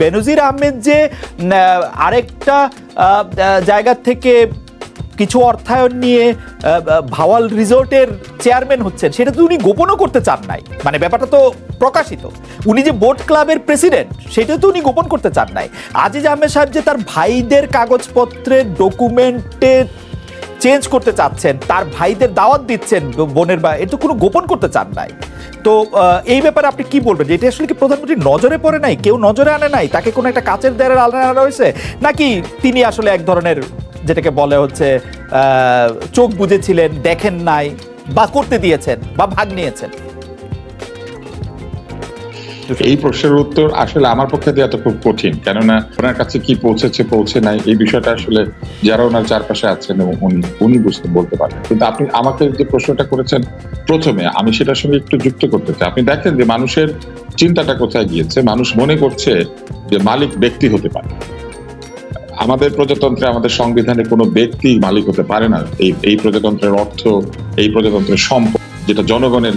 বেনজির আহমেদ যে আরেকটা জায়গা থেকে কিছু অর্থায়ন নিয়ে ভাওয়াল রিসোর্টের চেয়ারম্যান হচ্ছেন, সেটা তো উনি গোপনও করতে চান নাই। মানে ব্যাপারটা তো প্রকাশিত। উনি যে বোট ক্লাবের প্রেসিডেন্ট, সেটা তো উনি গোপন করতে চান নাই। আজিজ আহমেদ সাহেব যে তার ভাইদের কাগজপত্রের ডকুমেন্টে চেঞ্জ করতে চাচ্ছেন, তার ভাইদের দাওয়াত দিচ্ছেন বোনের বা এটা কোনো গোপন করতে চান নাই। তো এই ব্যাপারে আপনি কি বলবেন? যে এটা আসলে কি প্রধানমন্ত্রী নজরে পড়ে নাই, কেউ নজরে আনে নাই? তাকে কোনো একটা কাচের আড়ালে আনা হয়েছে? নাকি তিনি আসলে এক ধরনের যেটাকে বলে হচ্ছে চোখ বুঝেছিলেন দেখেন নাই, বা করতে দিয়েছেন, বা ভাগ নিয়েছেন? এই প্রশ্নের উত্তর আসলে আমার পক্ষে দেওয়া তো খুব কঠিন। কেননা ওনার কাছে কি পৌঁছেছে, পৌঁছে নাই, এই বিষয়টা আসলে যারা ওনার চারপাশে আছেন এবং উনি উনি বুঝতে, বলতে পারেন কিন্তু আপনি আমাকে যে প্রশ্নটা করেছেন প্রথমে, আমি সেটার সঙ্গে একটু যুক্ত করতে চাই। আপনি দেখেন যে মানুষের চিন্তাটা কোথায় গিয়েছে? মানুষ মনে করছে যে মালিক ব্যক্তি হতে পারে। আমাদের প্রজাতন্ত্রে, আমাদের সংবিধানে কোনো ব্যক্তি মালিক হতে পারে না। এই এই প্রজাতন্ত্রের অর্থ, এই প্রজাতন্ত্রের সম্পদ, যেটা জনগণের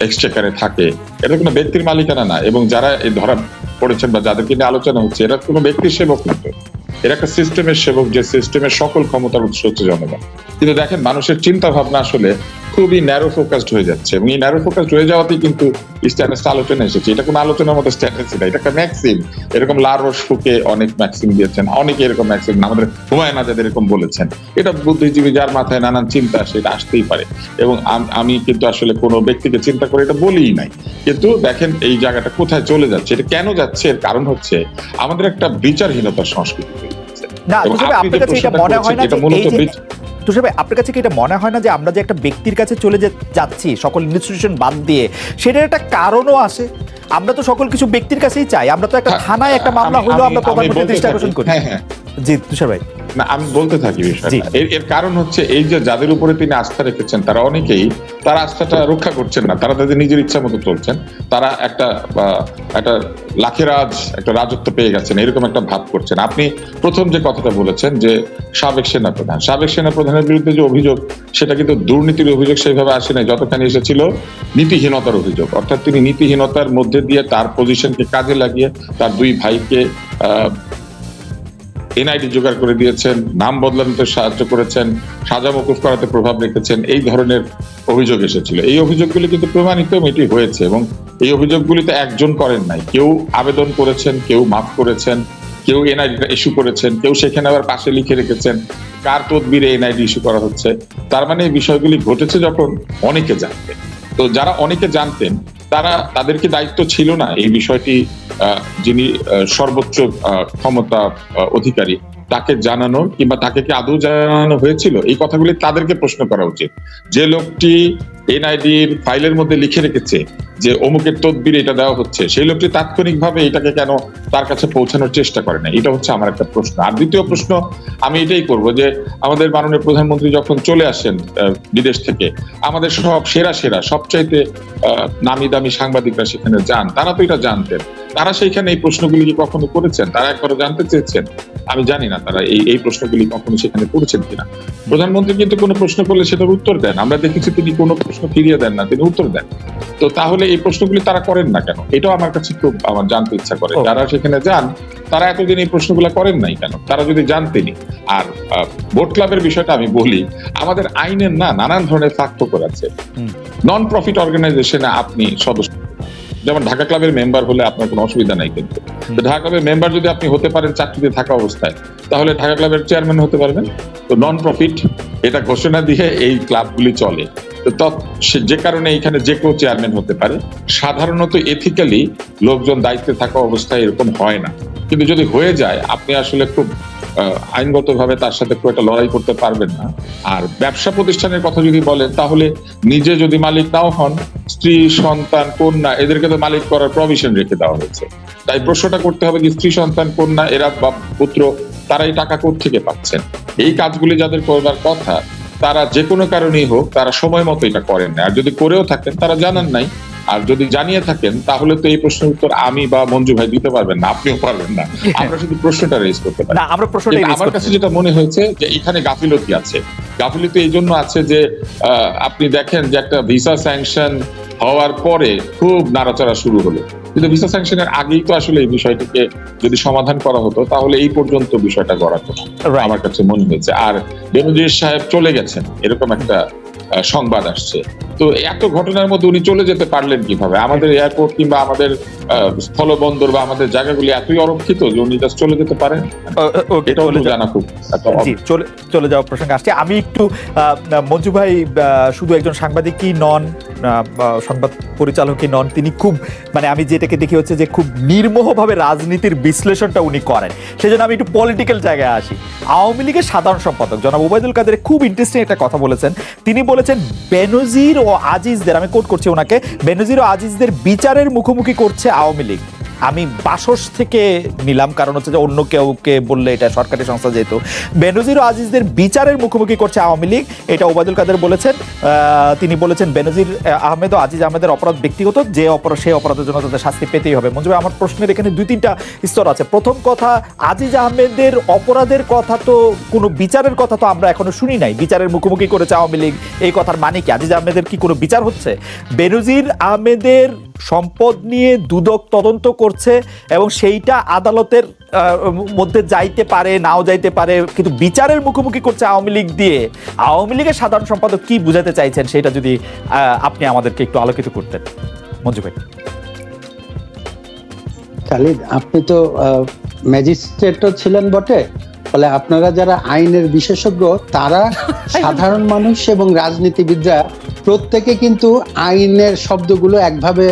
এক্সচেকারে থাকে। এটা কোনো ব্যক্তির মালিকানা না এবং যারা এই ধরা পড়েছেন বা যাদেরকে নিয়ে আলোচনা হচ্ছে, এরা কোনো ব্যক্তির সেবক না তো। এরা একটা সিস্টেমের সেবক যে সিস্টেমের সকল ক্ষমতার উৎস হচ্ছে জনগণ। কিন্তু দেখেন, মানুষের চিন্তা ভাবনা আসলে খুবই ন্যারো ফোকাসড হয়ে যাচ্ছে। এবং এই ন্যারো ফোকাসড হয়ে যাওয়াতেই কিন্তু স্ট্যাটাসটা আলোচনা এসেছে। এটা কোনো আলোচনার মতো স্ট্যাটাস না এটা একটা ম্যাক্সিম এরকম লারোস ফুকে অনেক ম্যাক্সিম দিয়েছেন অনেকে এরকম ম্যাক্সিম আমাদের হুমায়ুন আজাদ এরকম বলেছেন। এটা বুদ্ধিজীবী যার মাথায় নানান চিন্তা আসে এটা আসতেই পারে। এবং আমি কিন্তু আসলে কোনো ব্যক্তিকে চিন্তা করে এটা বলিই নাই। কিন্তু দেখেন এই জায়গাটা কোথায় চলে যাচ্ছে এটা কেন যাচ্ছে? এর কারণ হচ্ছে আমাদের একটা বিচারহীনতার সংস্কৃতি না আপনার কাছে এটা মনে হয় না তুষার ভাই আপনার কাছে কি এটা মনে হয় না যে আমরা যে একটা ব্যক্তির কাছে চলে যে যাচ্ছি সকল ইনস্টিটিউশন বাদ দিয়ে সেটার একটা কারণও আসে আমরা তো সকল কিছু ব্যক্তির কাছেই চাই আমরা তো একটা হ্যাঁ, থানায় একটা মামলা হলো আমরা প্রধানমন্ত্রী দৃষ্টি আকর্ষণ করি। হ্যাঁ হ্যাঁ। জি তুষার ভাই। না আমি বলতে থাকি। বিষয়টা। এর কারণ হচ্ছে এই যে যাদের উপরে তিনি আস্থা রেখেছেন তারা অনেকেই তার আস্থাটা রক্ষা করছেন না। তারা তাদের নিজের ইচ্ছা মতো চলছেন। তারা একটা একটা লাখেরাজ একটা রাজত্ব পেয়ে গেছেন এরকম একটা ভাব করছেন। আপনি প্রথম যে কথাটা বলেছেন যে সাবেক সেনা প্রধান সাবেক সেনা প্রধানের বিরুদ্ধে যে অভিযোগ সেটা কিন্তু দুর্নীতির অভিযোগ সেইভাবে আসে নাই। যতখানি এসেছিল নীতিহীনতার অভিযোগ। অর্থাৎ তিনি নীতিহীনতার মধ্যে দিয়ে তার পজিশনকে কাজে লাগিয়ে তার দুই ভাইকে আহ, এনআইডি জোগাড় করে দিয়েছেন, নাম বদলানোতে সাহায্য করেছেন, সাজা মকুফ করাতে প্রভাব রেখেছেন, এই ধরনের অভিযোগ এসেছিল। এই অভিযোগগুলি কিন্তু প্রমাণিত এটি হয়েছে এবং এই অভিযোগগুলিতে একজন করেন নাই। কেউ আবেদন করেছেন, কেউ মাফ করেছেন, কেউ এনআইডিটা ইস্যু করেছেন, কেউ সেখানে আবার পাশে লিখে রেখেছেন, কার তদবিরে এনআইডি ইস্যু করা হচ্ছে। তার মানে এই বিষয়গুলি ঘটেছে যখন অনেকে জানতেন। তো যারা অনেকে জানতেন তারা তাদেরকে দায়িত্ব ছিল না। এই বিষয়টি যিনি সর্বোচ্চ ক্ষমতা অধিকারী তাকে জানানো কিংবা তাকে কি আদৌ জানানো হয়েছিল? এই কথাগুলি তাদেরকে প্রশ্ন করা উচিত। যে লোকটি এনআইডির ফাইলের মধ্যে লিখে রেখেছে যে অমুকের তদবির এটা দেওয়া হচ্ছে, সেই লোকটি তাৎক্ষণিকভাবে এটাকে কেন তার কাছে পৌঁছানোর চেষ্টা করে না এটা হচ্ছে আমার একটা প্রশ্ন। আর দ্বিতীয় প্রশ্ন, আমি এটাই করব যে আমাদের মাননীয় প্রধানমন্ত্রী যখন চলে আসেন বিদেশ থেকে, আমাদের সব সেরা সেরা, সবচাইতে নামি দামি সাংবাদিকরা সেখানে যান, তারা তো এটা জানতেন। তারা সেইখানে এই প্রশ্নগুলি কি কখনো করেছেন? তারা একবারও জানতে চেয়েছেন? আমি জানি না তারা এই এই প্রশ্নগুলি কখনো সেখানে করেছেন কিনা। প্রধানমন্ত্রী কিন্তু কোনো প্রশ্ন করলে সেটার উত্তর দেন। আমরা দেখেছি তিনি কোনো প্রশ্ন ফিরিয়ে দেন না তিনি উত্তর দেন। তো তাহলে এই প্রশ্নগুলি তারা করেন না কেন? এটাও আমার কাছে খুব আমার জানতে ইচ্ছা করে। যারা সেখানে যান তারা এতদিন এই প্রশ্নগুলো করেন নাই কেন? তারা যদি জানতেনি আর ভোট ক্লাবের বিষয়টা আমি বলি আমাদের আইনের না নানান ধরনের ফাঁকফোকর আছে। নন প্রফিট অর্গানাইজেশনে আপনি সদস্য যেমন ঢাকা ক্লাবের মেম্বার হলে আপনার কোনো অসুবিধা নাই কিন্তু। ঢাকা ক্লাবের মেম্বার যদি আপনি হতে পারেন চাকরিতে থাকা অবস্থায়, তাহলে ঢাকা ক্লাবের চেয়ারম্যান হতে পারবেন। তো নন প্রফিট এটা ঘোষণা দিয়ে এই ক্লাবগুলি চলে। তো যে কারণে এখানে যে কেউ চেয়ারম্যান হতে পারে, সাধারণত এথিক্যালি লোকজন দায়িত্বে থাকা অবস্থায় এরকম হয় না। কিন্তু যদি হয়ে যায়, আপনি আসলে খুব আইনগতভাবে তার সাথে খুব একটা লড়াই করতে পারবেন না। আর ব্যবসা প্রতিষ্ঠানের কথা যদি বলেন, তাহলে নিজে যদি মালিক নাও হন স্ত্রী, সন্তান, কন্যা, এদেরকে তো মালিক করার প্রভিশন রেখে দেওয়া হয়েছে। তাই প্রশ্নটা করতে হবে যে স্ত্রী, সন্তান, কন্যা, এরা বা পুত্র তারা এই টাকা থেকে পাচ্ছেন? এই কাজগুলি যাদের করবার কথা, তারা যে কোনো কারণেই হোক, তারা সময় মতো এটা করেন না। আর যদি করেও থাকেন, তারা জানান নাই আর যদি জানিয়ে থাকেন তাহলে তো এই প্রশ্নের উত্তর আমি বা মঞ্জু ভাই দিতে পারবেন না আপনিও পারবেন না। আমরা শুধু প্রশ্নটা রেজ করতে পারি। আমরা প্রশ্নটা আমার কাছে যেটা মনে হয়েছে যে এখানে গাফিলতি আছে। গাফিলতি এই জন্য আছে যে আপনি দেখেন যে একটা ভিসা স্যাংশন হওয়ার পরে খুব নাড়াচাড়া শুরু হলো। কিন্তু ভিসা স্যাংশনের আগেই তো আসলে এই বিষয়টিকে যদি সমাধান করা হতো তাহলে এই পর্যন্ত বিষয়টা গড়াতো। আমার কাছে মনে হয়েছে। আর বেনজির সাহেব চলে গেছেন এরকম একটা সংবাদ আসছে। তো এত ঘটনার মধ্যে উনি চলে যেতে পারলেন কীভাবে? আমাদের এয়ারপোর্ট কিংবা আমাদের স্থলবন্দর বা আমাদের জায়গাগুলি এতই অরক্ষিত যে উনি জাস্ট চলে যেতে পারেন? এটাও চলে যাওয়া যান জানা খুব চলে চলে যাওয়ার প্রসঙ্গে আসছে। আমি একটু আহ, মঞ্জু ভাই শুধু একজন সাংবাদিকই নন সংবাদ পরিচালকই নন, তিনি খুব মানে আমি যেটাকে দেখি হচ্ছে যে খুব নির্মোহভাবে রাজনীতির বিশ্লেষণটা উনি করেন। সেজন্য আমি একটু পলিটিক্যাল জায়গায় আসি। আওয়ামী লীগের সাধারণ সম্পাদক জনাব ওবায়দুল কাদের খুব ইন্টারেস্টিং একটা কথা বলেছেন। তিনি বলেছেন, বেনজির ও আজিজদের, আমি কোট করছি ওনাকে, বেনজির ও আজিজদের বিচারের মুখোমুখি করছে আওয়ামী লীগ। আমি বাসস থেকে নিলাম কারণ হচ্ছে যে অন্য কেউকে বললে এটা সরকারি সংস্থা যেহেতু। বেনজির আজিজদের বিচারের মুখোমুখি করছে আওয়ামী লীগ এটা ওবায়দুল কাদের বলেছেন। তিনি বলেছেন বেনজির আহ, আহমেদ ও আজিজ আহমেদের অপরাধ ব্যক্তিগত যে অপরাধ সেই অপরাধের জন্য তাদের শাস্তি পেতেই হবে। মঞ্জু আমার প্রশ্নের এখানে দুই তিনটা স্তর আছে। প্রথম কথা আজিজ আহমেদের অপরাধের কথা তো কোনো বিচারের কথা তো আমরা এখনও শুনি নাই। বিচারের মুখোমুখি করেছে আওয়ামী লীগ। এই কথার মানে কি? আজিজ আহমেদের কি কোনো বিচার হচ্ছে? বেনজির আহমেদের সম্পদ নিয়ে দুদক তদন্ত করছে এবং সেইটা আদালতের মধ্যে যাইতে পারে, নাও যাইতে পারে, কিন্তু বিচারের মুখোমুখি করছে আওয়ামী লীগ দিয়ে। আওয়ামী লীগের সাধারণ সম্পাদক কি বুঝাতে চাইছেন সেটা যদি আপনি আমাদেরকে একটু আলোকিত করতেন। মঞ্জু ভাই। খালিদ, আপনি তো ম্যাজিস্ট্রেটও ছিলেন বটে। ফলে আপনারা যারা আইনের বিশেষজ্ঞ তারা সাধারণ মানুষ এবং রাজনীতিবিদরা প্রত্যেকে কিন্তু আইনের শব্দগুলো একভাবে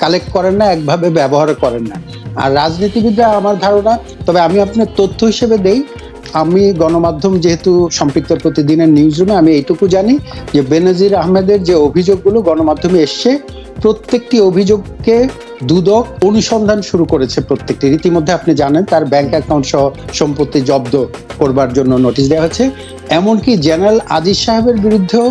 কালেক্ট করেন না একভাবে ব্যবহার করেন না। আর রাজনীতিবিদরা আমার ধারণা তবে আমি আপনার তথ্য হিসেবে দেই আমি গণমাধ্যম যেহেতু সম্পৃক্ত প্রতিদিনের নিউজ রুমে আমি এইটুকু জানি যে বেনজির আহমেদের যে অভিযোগগুলো গণমাধ্যমে এসছে প্রত্যেকটি অভিযোগকে দুদক অনুসন্ধান শুরু করেছে প্রত্যেকটি। রীতিমধ্যে আপনি জানেন তার ব্যাংক অ্যাকাউন্ট সহ সম্পত্তি জব্দ করবার জন্য নোটিশ দেওয়া হয়েছে। এমনকি জেনারেল আজিজ সাহেবের বিরুদ্ধেও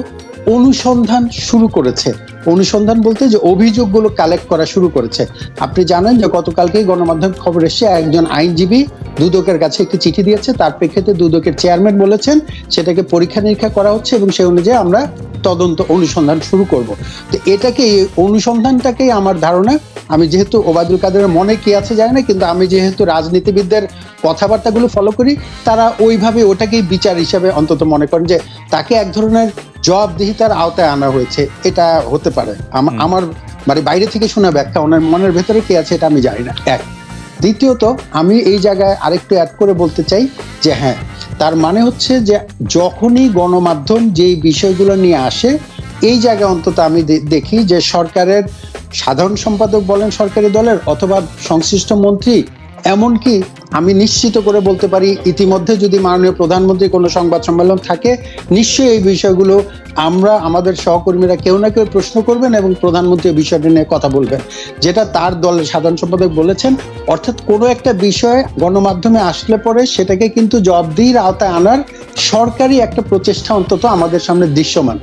অনুসন্ধান শুরু করেছে। অনুসন্ধান বলতে যে অভিযোগগুলো কালেক্ট করা শুরু করেছে। আপনি জানেন যে গতকালকেই গণমাধ্যম খবর এসেছে একজন আইনজীবী দুদকের কাছে একটি চিঠি দিয়েছে। তার প্রেক্ষিতে দুদকের চেয়ারম্যান বলেছেন, সেটাকে পরীক্ষা নিরীক্ষা করা হচ্ছে এবং সেই অনুযায়ী আমরা তদন্ত অনুসন্ধান শুরু করব। তো এটাকে, এই অনুসন্ধানটাকেই আমার ধারণা, আমি যেহেতু ওবায়দুল কাদেরের মনে কি আছে জানি না, কিন্তু আমি যেহেতু রাজনীতিবিদদের কথাবার্তাগুলো ফলো করি, তারা ওইভাবে ওটাকেই বিচার হিসাবে অন্তত মনে করেন যে তাকে এক ধরনের জবাবদিহিতার আওতায় আনা হয়েছে এটা হতে পারে। আমার মানে বাইরে থেকে শোনা ব্যাখ্যা ওনার মনের ভেতরে কি আছে এটা আমি জানি না। এক। দ্বিতীয়ত আমি এই জায়গায় আরেকটু অ্যাড করে বলতে চাই যে হ্যাঁ তার মানে হচ্ছে যে যখনই গণমাধ্যম যেই বিষয়গুলো নিয়ে আসে এই জায়গায় অন্তত আমি দেখি যে সরকারের সাধারণ সম্পাদক বলেন সরকারি দলের অথবা সংশ্লিষ্ট মন্ত্রী এমনকি আমি নিশ্চিত করে বলতে পারি, ইতিমধ্যে যদি মাননীয় প্রধানমন্ত্রী কোনো সংবাদ সম্মেলন থাকে, নিশ্চয়ই এই বিষয়গুলো আমরা, আমাদের সহকর্মীরা কেউ না কেউ প্রশ্ন করবেন এবং প্রধানমন্ত্রী বিষয়টি নিয়ে কথা বলবেন। যেটা তার দলের সাধারণ সম্পাদক বলেছেন, অর্থাৎ কোনো একটা বিষয়ে গণমাধ্যমে আসলে পরে সেটাকে কিন্তু জবাবদিহির আওতায় আনার সরকারি একটা প্রচেষ্টা অন্তত আমাদের সামনে দৃশ্যমান।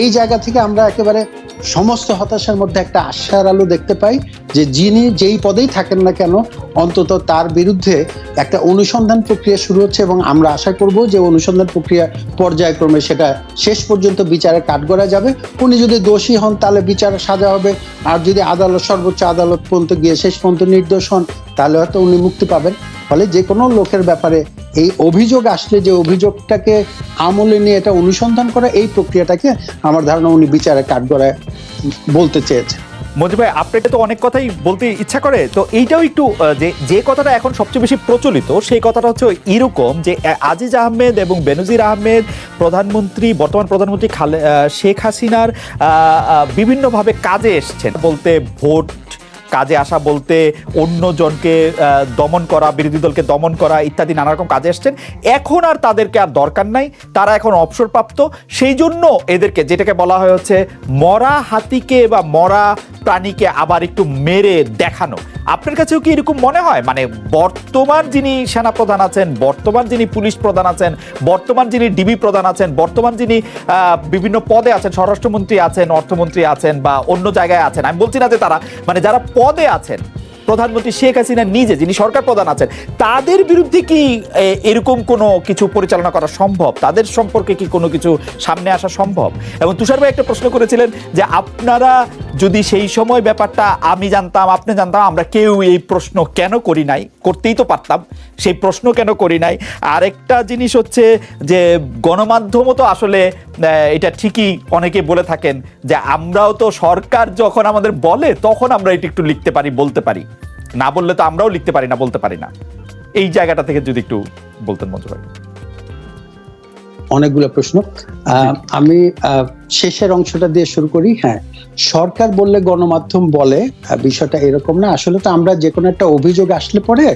এই জায়গা থেকে আমরা একেবারে সমস্ত হতাশার মধ্যে একটা আশার আলো দেখতে পাই যে যিনি যেই পদেই থাকেন না কেন, অন্তত তার বিরুদ্ধে একটা অনুসন্ধান প্রক্রিয়া শুরু হচ্ছে এবং আমরা আশা করব যে অনুসন্ধান প্রক্রিয়া পর্যায়ক্রমে সেটা শেষ পর্যন্ত বিচারে কাঠগড়া যাবে। উনি যদি দোষী হন, তাহলে বিচার সাজা হবে। আর যদি আদালত, সর্বোচ্চ আদালত পর্যন্ত গিয়ে শেষ পর্যন্ত নির্দোষ হন, তাহলে হয়তো উনি মুক্তি পাবেন। ফলে যে কোনো লোকের ব্যাপারে এই অভিযোগ আসলে যে অভিযোগটাকে আমলে নিয়ে এটা অনুসন্ধান করা এই প্রক্রিয়াটাকে আমার ধারণা উনি বিচারে কাঠগড়ায় বলতে চেয়েছে মঞ্জু ভাই আপনাকে তো অনেক কথাই বলতে ইচ্ছা করে। তো এইটাও একটু যে যে কথাটা এখন সবচেয়ে বেশি প্রচলিত, সেই কথাটা হচ্ছে এরকম যে আজিজ আহমেদ এবং বেনজির আহমেদ, প্রধানমন্ত্রী, বর্তমান প্রধানমন্ত্রী খালে শেখ হাসিনার বিভিন্নভাবে কাজে এসছেন। বলতে ভোট কাজে আসা বলতে অন্যজনকে দমন করা, বিরোধী দলকে দমন করা ইত্যাদি নানারকম কাজে এসছেন এখন আর তাদেরকে আর দরকার নাই, তারা এখন অবসরপ্রাপ্ত। সেই জন্য এদেরকে, যেটাকে বলা হয় হচ্ছে মরা হাতিকে বা মরা প্রাণীকে আবার একটু মেরে দেখানো। আপনার কাছেও কি এরকম মনে হয়? মানে বর্তমান যিনি সেনাপ্রধান আছেন, বর্তমান যিনি পুলিশ প্রধান আছেন, বর্তমান যিনি ডিবি প্রধান আছেন, বর্তমান যিনি বিভিন্ন পদে আছেন, স্বরাষ্ট্রমন্ত্রী আছেন, অর্থমন্ত্রী আছেন বা অন্য জায়গায় আছেন, আমি বলছি না যে তারা মানে যারা পদে আছেন প্রধানমন্ত্রী শেখ হাসিনা নিজে যিনি সরকার প্রধান আছেন, তাদের বিরুদ্ধে কি এরকম কোনো কিছু পরিচালনা করা সম্ভব? তাদের সম্পর্কে কি কোনো কিছু সামনে আসা সম্ভব? এবং তুষার ভাই একটা প্রশ্ন করেছিলেন যে আপনারা যদি সেই সময় ব্যাপারটা আমি জানতাম, আপনি জানতাম, আমরা কেউ এই প্রশ্ন কেন করি নাই? করতেই তো পারতাম। সেই প্রশ্ন কেন করি নাই? আরেকটা জিনিস হচ্ছে যে, গণমাধ্যমও তো আসলে এটা ঠিকই অনেকে বলে থাকেন যে, আমরাও তো সরকার যখন আমাদের বলে, তখন আমরা এটা একটু লিখতে পারি, বলতে পারি। না বললে তো আমরাও লিখতে পারি না, বলতে পারি না। এই জায়গাটা থেকে যদি একটু বলতেন মঞ্জু ভাই। অনেকগুলো প্রশ্ন। আমি শেষের অংশটা দিয়ে শুরু করি। হ্যাঁ সরকার বললে গণমাধ্যম বলে বিষয়টা এরকম না। আসলে তো আমরা যে কোনো একটা অভিযোগ আসলে পরে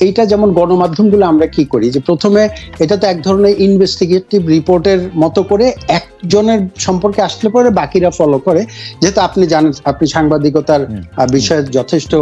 এইটা যেমন গণমাধ্যমগুলো আমরা কি করি? যে প্রথমে এটা তো এক ধরনের ইনভেস্টিগেটিভ রিপোর্টের মতো করে একজনের সম্পর্কে আসলে পরে বাকিরা ফলো করে। যেহেতু আপনি জানেন আপনি সাংবাদিকতার বিষয়ে যথেষ্ট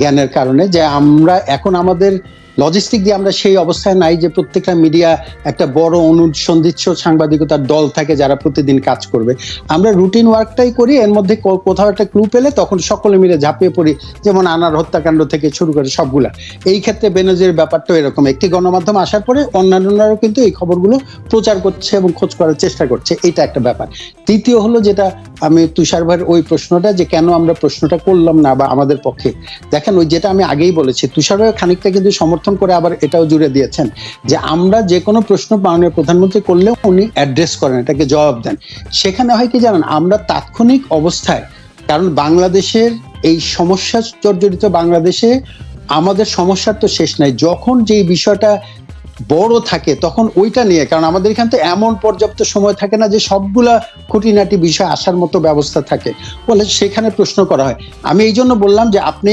জ্ঞানের কারণে যে আমরা এখন আমাদের লজিস্টিক দিয়ে আমরা সেই অবস্থায় নাই যে প্রত্যেকটা মিডিয়া একটা বড় অনুসন্ধিৎস সাংবাদিকতার দল থাকে যারা প্রতিদিন কাজ করবে। আমরা রুটিন ওয়ার্কটাই করি, এর মধ্যে কোথাও একটা ক্লু পেলে তখন সকলে মিলে ঝাঁপিয়ে পড়ি, যেমন আনার হত্যাকাণ্ড থেকে শুরু করে সবগুলা। এই ক্ষেত্রে বেনজির ব্যাপারটা এরকম। একটি গণমাধ্যম আসার পরে অন্যান্যরাও কিন্তু এই খবরগুলো প্রচার করছে এবং খোঁজ করার চেষ্টা করছে। এটা একটা ব্যাপার। তৃতীয় হলো যেটা আমি তুষার ভাইয়ের ওই প্রশ্নটা যে কেন আমরা প্রশ্নটা করলাম না বা আমাদের পক্ষে। দেখেন ওই যেটা আমি আগেই বলেছি তুষার ভাই খানিকটা কিন্তু সমর্থন করে আবার এটাও জুড়ে দিয়েছেন যে আমরা যে কোনো প্রশ্ন মাননীয় প্রধানমন্ত্রী করলেও উনি অ্যাড্রেস করেন, এটাকে জবাব দেন। সেখানে হয় কি জানেন, আমরা তাৎক্ষণিক অবস্থায়, কারণ বাংলাদেশের এই সমস্যা জর্জরিত বাংলাদেশে আমাদের সমস্যার তো শেষ নাই। যখন যে বিষয়টা বড় থাকে তখন ওইটা নিয়ে, কারণ আমাদের এখান তো এমন পর্যাপ্ত সময় থাকে না যে সবগুলা খুঁটিনাটি বিষয় আসার মতো ব্যবস্থা থাকে। বলে সেখানে প্রশ্ন করা হয়। আমি এই জন্য বললাম যে আপনি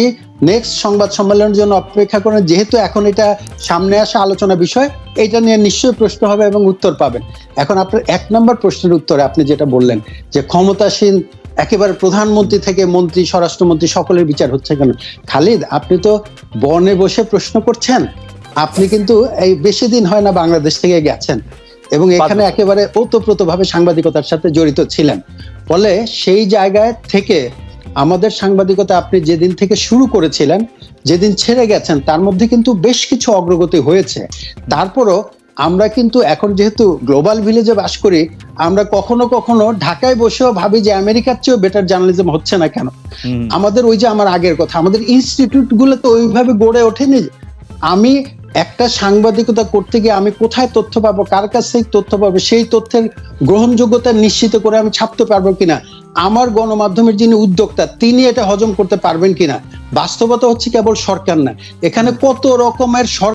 নেক্সট সংবাদ সম্মেলনের জন্য অপেক্ষা করেন, যেহেতু এখন এটা সামনে আসা আলোচনা বিষয়, এটা নিয়ে নিশ্চয়ই প্রশ্ন হবে এবং উত্তর পাবেন। এখন আপনার এক নম্বর প্রশ্নের উত্তরে আপনি যেটা বললেন, যে ক্ষমতাসীন একেবারে প্রধানমন্ত্রী থেকে মন্ত্রী, স্বরাষ্ট্রমন্ত্রী সকলের বিচার হচ্ছে কেন? খালিদ, আপনি তো বনে বসে প্রশ্ন করছেন। আপনি কিন্তু এই বেশি দিন হয় না বাংলাদেশ থেকে গেছেন এবং এখানে। একেবারে ওতপ্রোতভাবে সাংবাদিকতার সাথে জড়িত ছিলেন। ফলে সেই জায়গায় থেকে আমাদের সাংবাদিকতা আপনি যেদিন থেকে শুরু করেছিলেন যেদিন ছেড়ে গেছেন তার মধ্যে কিন্তু বেশ কিছু অগ্রগতি হয়েছে। তারপরও আমরা কিন্তু এখন যেহেতু গ্লোবাল ভিলেজে বাস করি আমরা কখনো কখনো ঢাকায় বসেও ভাবি যে আমেরিকার চেয়েও বেটার জার্নালিজম হচ্ছে না কেন? আমাদের ওই যে আমার আগের কথা আমাদের ইনস্টিটিউটগুলো তো ওইভাবে গড়ে ওঠেনি। আমি একটা সাংবাদিকতা করতে গিয়ে আমি কোথায় তথ্য পাবো, কার কাছ থেকে তথ্য পাবো, সেই তথ্যের গ্রহণযোগ্যতা নিশ্চিত করে আমি ছাপতে পারব কিনা? আমার গণমাধ্যমের যিনি উদ্যোক্তা, তিনি এটা হজম করতে পারবেন কিনা? বাস্তবতা হচ্ছে কেবল সরকার না। এখানে কত রকমের সরকার